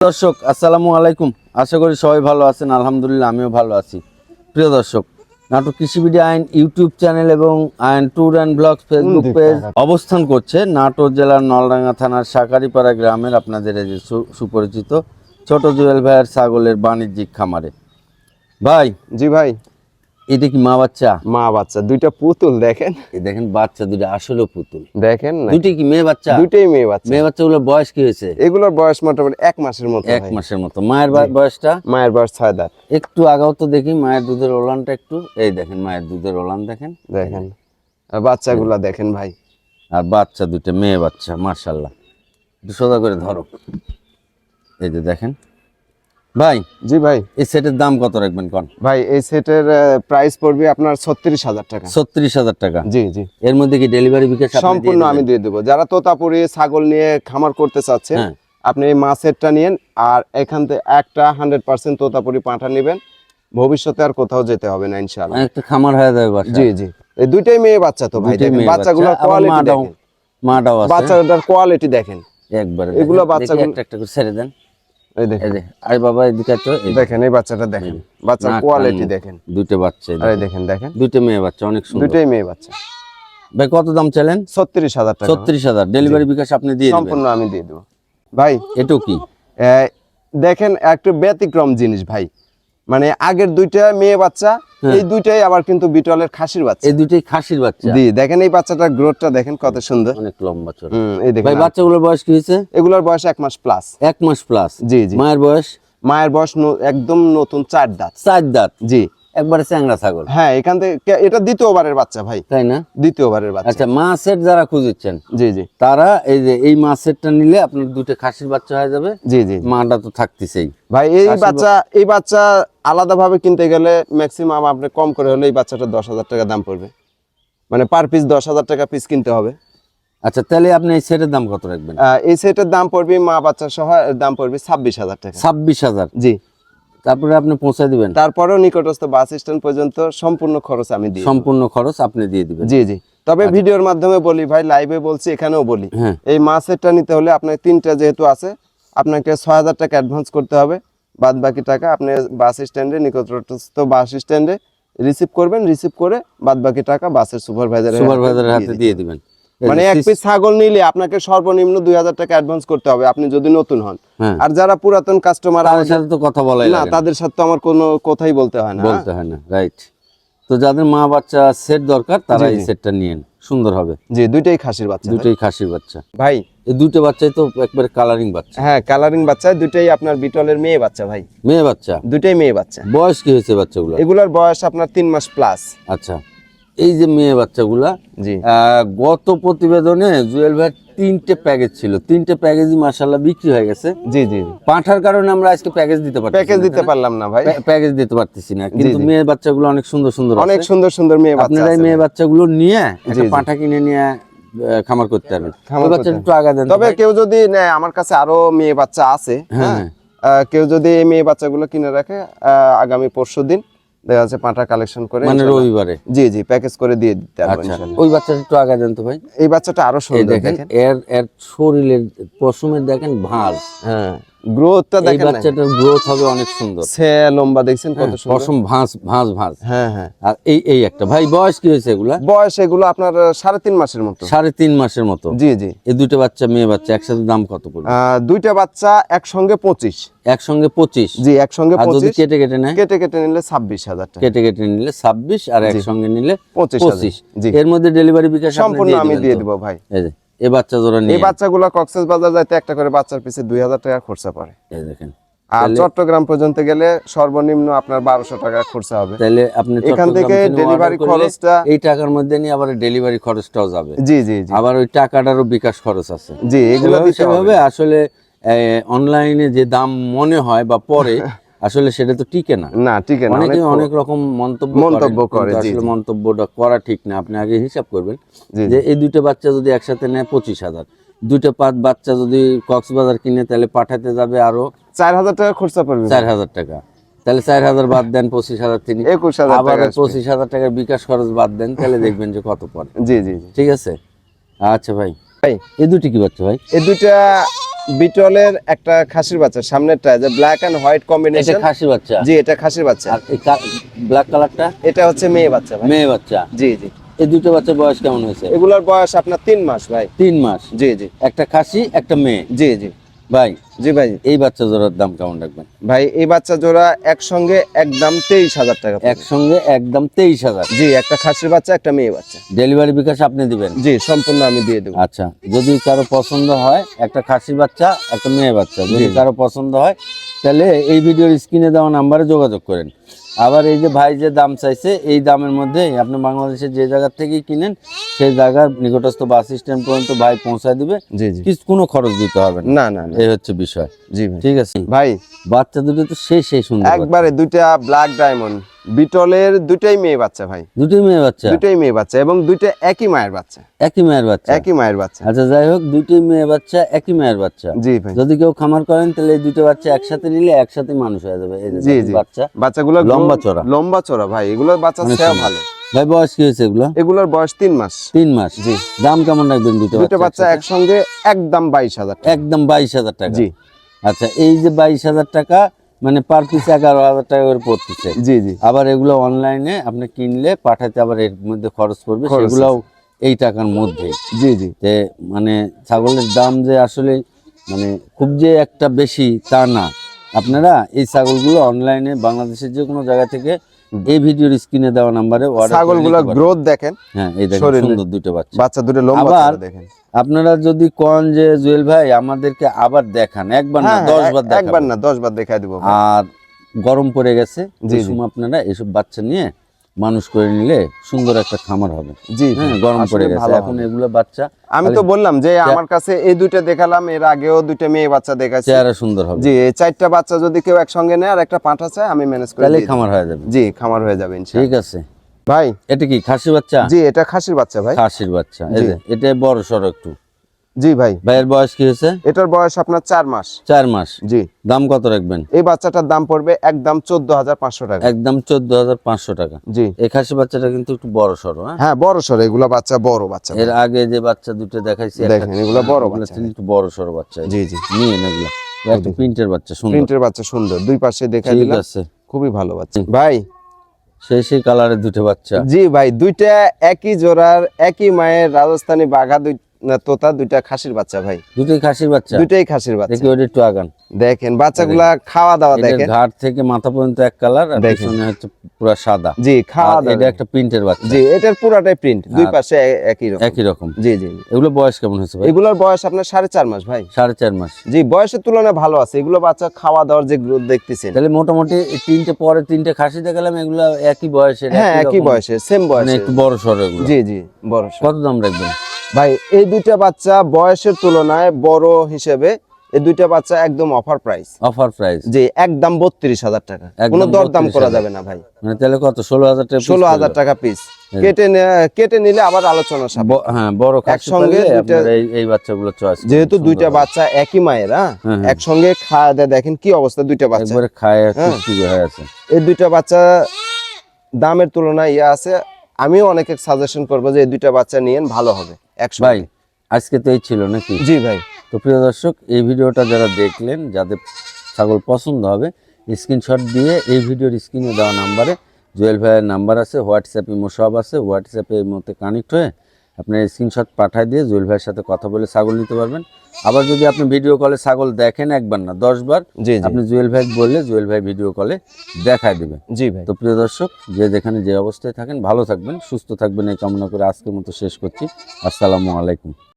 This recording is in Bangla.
দর্শক আসসালামু আলাইকুম। আশা করি সবাই ভালো আছেন আলহামদুলিল্লাহ আমিও ভালো আছি। প্রিয় দর্শক নাটক কৃষিবিডি আইন ইউটিউব চ্যানেল এবং আইন tour and blog Facebook page অবস্থান করছে নাটোর জেলার নলডাঙ্গা থানার সাকারিপাড়া গ্রামের আপনাদের এই যে সুপরিচিত ছোট জুয়েল ভাইয়ের ছাগলের বাণিজ্যিক খামারে। ভাই জি ভাই। এটা কি মা বাচ্চা? মা বাচ্চা দুইটা পুতুল দেখেন। এই দেখেন বাচ্চা দুটো আসলে পুতুল। দেখেন দুটি কি মেয়ে বাচ্চা? দুইটাই মেয়ে বাচ্চা। মেয়ে বাচ্চাগুলোর বয়স কি হয়েছে? এগুলোর বয়স মোটামুটি এক মাসের মতো এক মাসের মতো। মায়ের বয়সটা? মায়ের বয়স ছয় দাঁত। একটু আগাও তো দেখি মায়ের দুধের ওলানটা একটু। এই দেখেন মায়ের দুধের ওলান দেখেন। দেখেন। আর বাচ্চাগুলা দেখেন ভাই। আর বাচ্চা দুটো মেয়ে বাচ্চা মার্শাল্লাহ একটু সোজা করে ধরো। এই যে দেখেন। ভাই জি ভাই। এই সেটের দাম কত রাখবেন কন? ভাই এই সেটের প্রাইস পড়বে আপনার ছত্রিশ হাজার টাকা। ছত্রিশ হাজার টাকা। জি জি। এর মধ্যে কি ডেলিভারি বিকাশ সম্পূর্ণ আমি দিয়ে দেবো। যারা তোতাপুরি ছাগল নিয়ে খামার করতে চাচ্ছেন হ্যাঁ। আপনি এই মাছেরটা আর এখান থেকে একটা হান্ড্রেড পার্সেন্ট তোতাপুরি পাঁঠা নেবেন। ভবিষ্যতে আর কোথাও যেতে হবে না ইনশাআল্লাহ। একটা খামার হয়ে যাবে জি জি। এই দুইটাই মেয়ে বাচ্চা তো ভাই বাচ্চাগুলোর কোয়ালিটি দেখেন। মাটাও আছে। বাচ্চাটার কোয়ালিটি দেখেন। একবারে এগুলো বাচ্চাগুলো- একটা একটা করে ছেড়ে দেন। এই এই দেখেন যে বাবা এদিকে তো দেখেন। এই বাচ্চাটা দেখেন। বাচ্চার কোয়ালিটি দেখেন। দুটো বাচ্চা আরে দেখেন। দেখেন দুটো মেয়ে বাচ্চা অনেক সুন্দর। মেয়ে বাচ্চা। ভাই কত দাম চাইলেন? ছত্রিশ হাজার টাকা। ছত্রিশ হাজার। ডেলিভারি বিকাশ আপনি দিয়ে সম্পূর্ণ আমি দিয়ে দেবো। ভাই কি? দেখেন একটু ব্যতিক্রম জিনিস ভাই। মানে আগের দুইটা মেয়ে বাচ্চা এই দুইটাই আবার কিন্তু বিটলের খাসির বাচ্চা। এই দুইটাই খাসির বাচ্চা। জি দেখেন এই বাচ্চাটার গ্রোথটা দেখেন কত সুন্দর। অনেক লম্বা চড়া হুম, এই দেখেন ভাই বাচ্চাগুলোর বয়স কি হয়েছে? এগুলোর বয়স এক মাস প্লাস এক মাস প্লাস জি জি। মায়ের বয়স? মায়ের বয়স একদম নতুন চার দাঁত। চার দাঁত। জি। একবারে চ্যাংড়া ছাগল। হ্যাঁ এখান থেকে এটা দ্বিতীয়বারের বাচ্চা ভাই। তাই না? দ্বিতীয়বারের বাচ্চা। আচ্ছা মা সেট যারা খুঁজছেন জি জি। তারা এই যে এই মা সেটটা নিলে আপনার দুটো খাসির বাচ্চা হয়ে যাবে। জি জি। মাটা তো থাকতেছেই। ভাই এই বাচ্চা এই বাচ্চা আলাদাভাবে কিনতে গেলে ম্যাক্সিমাম আপনি কম করে হলে এই বাচ্চাটা দশ হাজার টাকা দাম পড়বে। মানে পার পিস দশ হাজার টাকা পিস কিনতে হবে। আচ্ছা তাহলে আপনি এই সেটের দাম কত রাখবেন? এই সেটের দাম পড়বে মা বাচ্চা সহ দাম পড়বে ছাব্বিশ হাজার টাকা। ছাব্বিশ হাজার। জি। তারপরে আপনি পৌঁছে দিবেন। তারপরেও নিকটস্থ বাস স্ট্যান্ড পর্যন্ত সম্পূর্ণ খরচ আমি দিই সম্পূর্ণ খরচ আপনি দিয়ে দিবেন। জি জি। তবে ভিডিওর মাধ্যমে বলি ভাই লাইভে বলছি এখানেও বলি। হ্যাঁ। এই মাছেরটা নিতে হলে আপনার তিনটা যেহেতু আছে আপনাকে ছয় হাজার টাকা অ্যাডভান্স করতে হবে। বাদ বাকি টাকা আপনি বাস স্ট্যান্ডে নিকটস্থ বাস স্ট্যান্ডে রিসিভ করবেন রিসিভ করে বাদ বাকি টাকা বাসের সুপারভাইজার সুপারভাইজারের হাতে দিয়ে দিবেন। মানে এক পিস ছাগল নিলে আপনাকে সর্বনিম্ন দুই হাজার টাকা অ্যাডভান্স করতে হবে আপনি যদি নতুন হন। হ্যাঁ। আর যারা পুরাতন কাস্টমার তাদের সাথে তো কথা বলে না তাদের সাথে তো আমার কোনো কথাই বলতে হয় না বলতে হয় না রাইট তো যাদের মা বাচ্চা সেট দরকার তারা এই। সেটটা নিয়েন সুন্দর হবে। জি দুইটাই খাসির বাচ্চা ভাই। দুটোই খাসির বাচ্চা। ভাই। এই দুটো বাচ্চাই তো একবার কালারিং বাচ্চা। হ্যাঁ কালারিং বাচ্চা দুইটাই আপনার বিটলের মেয়ে বাচ্চা ভাই। মেয়ে বাচ্চা? দুইটাই মেয়ে বাচ্চা। বয়স কি হয়েছে বাচ্চাগুলো এগুলার বয়স আপনার তিন মাস প্লাস আচ্ছা। এই যে মেয়ে বাচ্চাগুলা গত প্রতিবেদনে জুয়েল ভাই তিনটে প্যাকেজ ছিল। তিনটে প্যাকেজই মাসাল্লাহ বিক্রি হয়ে গেছে। জি জি। পাঠার কারণে আমরা আজকে প্যাকেজ দিতে পারছি প্যাকেজ দিতে পারলাম না ভাই। প্যাকেজ দিতে পারতেছি না। কিন্তু। মেয়ে বাচ্চাগুলো অনেক সুন্দর সুন্দর অনেক সুন্দর সুন্দর মেয়ে বাচ্চা আপনারা মেয়ে। বাচ্চাগুলো নিয়ে একটা পাঠা কিনে নিয়ে খামার করতে পারবেন করতে একটু আগা দেন তবে কেউ যদি নেয় আমার কাছে আরও মেয়ে বাচ্চা আছে হ্যাঁ, হ্যাঁ। কেউ যদি এই মেয়ে বাচ্চাগুলো কিনে রাখে আগামী পরশু দিন দেখা যাচ্ছে পাঁঠা কালেকশন করে মানে রবিবারে? জি জি প্যাকেজ করে দিয়ে দিতে আচ্ছা ওই বাচ্চাটা একটু আগে জানতো ভাই। এই বাচ্চাটা আরও সুন্দর দেখেন দেখেন। এর এর শরীরের পশমের দেখেন ভাঁজ। হ্যাঁ। গ্রোথটা দেখেন বাচ্চাটার গ্রোথ হবে অনেক সুন্দর। সে লম্বা দেখছেন কত সুন্দর? পশম ভাঁজ ভাঁজ ভাঁজ। হ্যাঁ হ্যাঁ। আর এই এই একটা। ভাই বয়স কি হয়েছে এগুলা? বয়স এগুলো আপনার সাড়ে তিন মাসের মতো। সাড়ে তিন মাসের মতো? জি জি। এই দুটো বাচ্চা মেয়ে বাচ্চা একসাথে দাম কত পড়বে? দুইটা বাচ্চা একসঙ্গে পঁচিশ। একসঙ্গে পঁচিশ? জি একসঙ্গে আর যদি কেটে কেটে নেয়? কেটে কেটে নিলে ছাব্বিশ হাজার কেটে কেটে নিলে ছাব্বিশ আর একসঙ্গে নিলে পঁচিশ পঁচিশ। জি। এর মধ্যে ডেলিভারি বিকাশ সম্পূর্ণ আমি দিয়ে? দিব ভাই। এই যে। এই বাচ্চা জোড়া এই বাচ্চাগুলো কক্সেস বাজার যাইতে একটা করে বাচ্চার পিছে দুই হাজার টাকা খরচা পড়ে। এই দেখেন। আর চট্টগ্রাম পর্যন্ত গেলে সর্বনিম্ন আপনার বারোশো টাকা খরচা হবে। তাহলে আপনি এখান থেকে ডেলিভারি খরচটা এই টাকার মধ্যে নিয়ে আবার ডেলিভারি খরচটাও যাবে। জি জি জি। আবার ওই টাকাটারও বিকাশ খরচ আছে। জি এগুলো হবে। আসলে অনলাইনে যে দাম মনে হয় বা পরে আসলে সেটা তো টিকে না। না ঠিক আছে অনেকে অনেক রকম মন্তব্য মন্তব্য করে, আসলে মন্তব্যটা করা ঠিক না। আপনি আগে হিসাব করবেন যে এই দুইটা বাচ্চা যদি একসাথে নেয় পঁচিশ হাজার। দুইটা পাঁচ বাচ্চা যদি কক্সবাজার কিনে তাহলে পাঠাতে যাবে আরও চার হাজার টাকা খরচা পড়বে। চার হাজার টাকা। তাহলে চার হাজার বাদ দেন পঁচিশ হাজার তিনি। একুশ হাজার আবার টাকা। পঁচিশ হাজার টাকার বিকাশ খরচ বাদ দেন তাহলে দেখবেন যে কত পড়ে। জি জি ঠিক আছে? আচ্ছা ভাই। ভাই। এই দুটি কি বাচ্চা ভাই? এই দুইটা বিটলের একটা খাসির বাচ্চা সামনেরটা যে ব্ল্যাক এন্ড হোয়াইট কম্বিনেশন এটা খাসির খাসি বাচ্চা। জি এটা খাসির বাচ্চা। আর এটা ব্ল্যাক কালারটা এটা হচ্ছে মেয়ে বাচ্চা ভাই। মেয়ে বাচ্চা। জি জি। এই দুটো বাচ্চার বয়স কেমন হয়েছে? এগুলোর বয়স আপনার তিন মাস ভাই। তিন মাস? জি জি। একটা খাসি একটা মেয়ে। জি জি। ভাই জি ভাই এই বাচ্চা জোড়ার দাম কেমন রাখবেন? ভাই এই বাচ্চা জোড়া একসঙ্গে একদম তেইশ হাজার টাকা। একসঙ্গে একদম তেইশ হাজার। জি একটা খাসির বাচ্চা একটা মেয়ে বাচ্চা। ডেলিভারি বিকাশ আপনি দিবেন? জি সম্পূর্ণ আমি দিয়ে দেবো। আচ্ছা যদি কারও পছন্দ হয় একটা খাসির বাচ্চা একটা মেয়ে বাচ্চা যদি কারও পছন্দ হয় তাহলে এই ভিডিওর স্ক্রিনে দেওয়া নাম্বারে যোগাযোগ করেন। আবার এই যে ভাই যে দাম চাইছে এই দামের মধ্যে আপনি বাংলাদেশের যে জায়গা থেকে কিনেন সেই জায়গার নিকটস্থ বাস স্ট্যান্ড পর্যন্ত ভাই পৌঁছায় দিবে। জি জি। কিছু কোনো খরচ দিতে হবে না। না এই হচ্ছে বিষয়। জি ঠিক আছে? ভাই। বাচ্চা দুটো তো সেই সেই সুন্দর একবারে দুইটা ব্ল্যাক ডায়মন্ড বিটলের দুইটাই মেয়ে বাচ্চা ভাই। দুটোই মেয়ে বাচ্চা? দুইটাই মেয়ে বাচ্চা এবং দুইটা একই মায়ের বাচ্চা। একই মায়ের বাচ্চা? একই মায়ের বাচ্চা। আচ্ছা যাই হোক দুটোই মেয়ে বাচ্চা একই মায়ের বাচ্চা। জি ভাই। যদি কেউ খামার করেন তাহলে এই দুটো বাচ্চা একসাথে নিলে একসাথে মানুষ হয়ে যাবে। এই যে জি, জি। বাচ্চা। বাচ্চাগুলো লম্বা চড়া। লম্বা চড়া ভাই এগুলোর বাচ্চা সেও ভালো। ভাই বয়স কি হয়েছে এগুলো? এগুলোর বয়স তিন মাস। তিন মাস। জি। দাম কেমন রাখবেন দুটো দুটো বাচ্চা একসঙ্গে একদম বাইশ হাজার টাকা। একদম বাইশ হাজার টাকা। জি। আচ্ছা এই যে বাইশ হাজার টাকা মানে পার পিস এগারো হাজার টাকা করে পড়তেছে জি জি। আবার এগুলো অনলাইনে আপনি কিনলে পাঠাতে আবার এর মধ্যে খরচ পড়বে সেগুলোও এই টাকার মধ্যে। জি জি। যে মানে ছাগলের দাম যে আসলে মানে খুব যে একটা বেশি তা না। আপনারা এই ছাগলগুলো অনলাইনে বাংলাদেশের যে কোনো জায়গা থেকে এই ভিডিওর স্ক্রিনে দেওয়া নাম্বারে ছাগলগুলোর গ্রোথ দেখেন। হ্যাঁ এই দেখেন সুন্দর দুটো বাচ্চা। বাচ্চা দুটো লম্বা দেখেন। আপনারা যদি কন যে জুয়েল ভাই আমাদেরকে আবার দেখান। একবার না হ্যাঁ, দশ হ্যাঁ, বার একবার না দশ বার দেখায় দিব। আর গরম পড়ে গেছে সময় আপনারা এইসব বাচ্চা নিয়ে মানুষ করে নিলে সুন্দর একটা খামার হবে। জি হ্যাঁ গরম পড়ে গেছে এখন এগুলো বাচ্চা আমি তো বললাম যে আমার কাছে এই দুইটা দেখালাম এর আগেও দুইটা মেয়ে বাচ্চা দেখাচ্ছি চেহারা সুন্দর হবে। জি এই চারটা বাচ্চা যদি কেউ একসঙ্গে নেয় আর একটা পাঁঠা চায় আমি ম্যানেজ করে তাহলে। খামার হয়ে যাবে। জি খামার হয়ে যাবে ইনশাআল্লাহ। ঠিক আছে। ভাই। এটা কি খাসি বাচ্চা? জি এটা খাসির বাচ্চা ভাই। খাসির বাচ্চা। এই যে, এটা বড় সড়ো একটু। জি ভাই। ভাইয়ের বয়স কি হয়েছে? এটার বয়স আপনার চার মাস। চার মাস। জি। দাম কত রাখবেন? এই বাচ্চাটার দাম পড়বে একদম চোদ্দ হাজার পাঁচশো টাকা। একদম চোদ্দ হাজার পাঁচশো টাকা। জি। এই খাসি বাচ্চাটা কিন্তু একটু বড় সড়ো হ্যাঁ? হ্যাঁ বড় সর। এগুলো বাচ্চা বড় বাচ্চা। এর আগে যে বাচ্চা দুটো দেখাইছি দেখেন, এগুলো বড় বাচ্চা। একটু বড় সড়ো বাচ্চা। জি জি। নিয়ে এগুলো। একটা প্রিন্টের বাচ্চা সুন্দর। প্রিন্টের বাচ্চা সুন্দর। দুই পাশে দেখা দিলাম। আছে। খুবই ভালো বাচ্চা। ভাই। সেই সেই কালারের দুটো বাচ্চা। জি ভাই দুইটা একই জোড়ার একই মায়ের রাজস্থানী বাঘা দুই না, তোতা দুইটা খাসির বাচ্চা ভাই। দুটোই খাসির বাচ্চা? দুইটাই খাসির বাচ্চা। দেখি ওটা একটু আগান। দেখেন বাচ্চাগুলা খাওয়া দাওয়া দেখেন। ঘাট থেকে মাথা পর্যন্ত এক কালার আর দেখেন। হচ্ছে পুরো সাদা। জি খাওয়া আর এটা একটা প্রিন্টের বাচ্চা। জি এটার পুরাটাই প্রিন্ট দুই পাশে একই রকম। একই রকম। জি জি এগুলো বয়স কেমন হয়েছে ভাই? এগুলোর বয়স আপনার সাড়ে চার মাস ভাই। সাড়ে চার মাস। জি বয়সের তুলনায় ভালো আছে। এগুলো বাচ্চা খাওয়া দাওয়ার যে গ্রোথ দেখতেছেন। তাহলে মোটামুটি তিনটে পরে তিনটে খাসি দেখালাম এগুলো একই বয়সের হ্যাঁ একই বয়সে সেম বয়সে একটু বড় সড়ো এগুলো। জি জি বড়। কত দাম রাখবেন? ভাই এই দুইটা বাচ্চা বয়সের তুলনায় বড় হিসেবে এই দুইটা বাচ্চা একদম অফার প্রাইস অফার প্রাইস জি একদম বত্রিশ হাজার টাকা। কোনো দরদাম 32,000 করা যাবে না ভাই। মানে তাহলে কত? ষোলো হাজার টাকা ষোলো হাজার? টাকা পিস কেটে নে- কেটে নিলে আবার আলোচনা হ্যাঁ বড় একসঙ্গে এই এই বাচ্চাগুলো চয়েস যেহেতু দুইটা বাচ্চা একই মায়ের হ্যাঁ? হ্যাঁ, হ্যাঁ। একসঙ্গে খাওয়া দেয় দেখেন কি অবস্থা দুইটা বাচ্চা। একবারে খায় হ্যাঁ। হয়ে আছে। এই দুইটা বাচ্চা দামের তুলনায় ইয়ে আছে। আমিও অনেকে সাজেশন করব যে এই দুইটা বাচ্চা নিয়েন ভালো হবে। একশো ভাই আজকে তো এই ছিল নাকি? জি ভাই। তো প্রিয় দর্শক এই ভিডিওটা যারা দেখলেন যাদের ছাগল পছন্দ হবে স্ক্রিনশট দিয়ে এই ভিডিওর স্ক্রিনে দেওয়া নাম্বারে জুয়েল ভাইয়ের নাম্বার আছে হোয়াটসঅ্যাপ ইমো সব আছে হোয়াটসঅ্যাপে এর মধ্যে কানেক্ট হয়ে আপনার স্ক্রিনশট পাঠায় দিয়ে জুয়েল ভাইয়ের সাথে কথা বলে ছাগল নিতে পারবেন। আবার যদি আপনি ভিডিও কলে ছাগল দেখেন একবার না দশবার আপনি জুয়েল ভাই বললে জুয়েল ভাই ভিডিও কলে দেখায় দেবে। জি ভাই। তো প্রিয় দর্শক যে যেখানে যে অবস্থায় থাকেন ভালো থাকবেন সুস্থ থাকবেন এই কামনা করে আজকের মতো শেষ করছি। আসসালামু আলাইকুম।